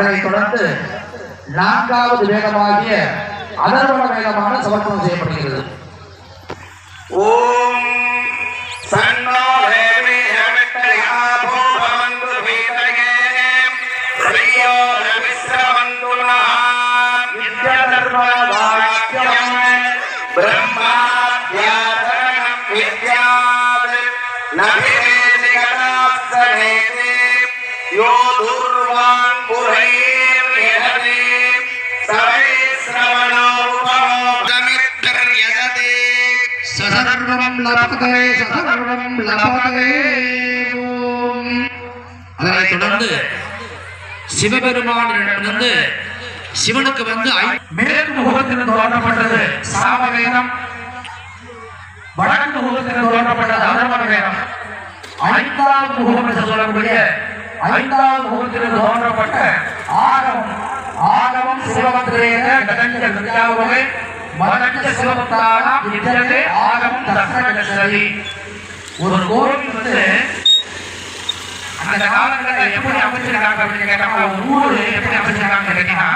அதனைத் தொடர்ந்து நான்காவது வேதமாகிய அதர்வண வேதமான சமர்ப்பணம் செய்யப்படுகிறது. ஓம் சன்னோ தேவி ஹவிட்டயா யோ துர்வான் புரைர் யததி தொடர்ந்து சிவபெருமானிடமிருந்து சிவனுக்கு வந்து ஐ- மேற்கு முகத்தில் தோன்றப்பட்டது சாமவேதம். வடக்கு முகத்தில் தோன்றப்பட்டது அதர்வண வேதம் ஐந்தாவது முகம் என்று சொல்லக்கூடிய ஐந்தாவது முகத்தில் தோன்றப்பட்ட ஆகமம். ஆகமம் சிவமந்திரேன கடஞ்ச வித்யாவுமே மதஞ்ச சிவபக்தான வித்யதே ஆகமம் தர்சனகரி ஒரு கோவில் வந்து அந்த காலங்களில் எப்படி அமைச்சிருக்காங்க அப்படின்னு கேட்டா ஒரு ஊரு எப்படி அமைச்சிருக்காங்க கேட்டீங்கன்னா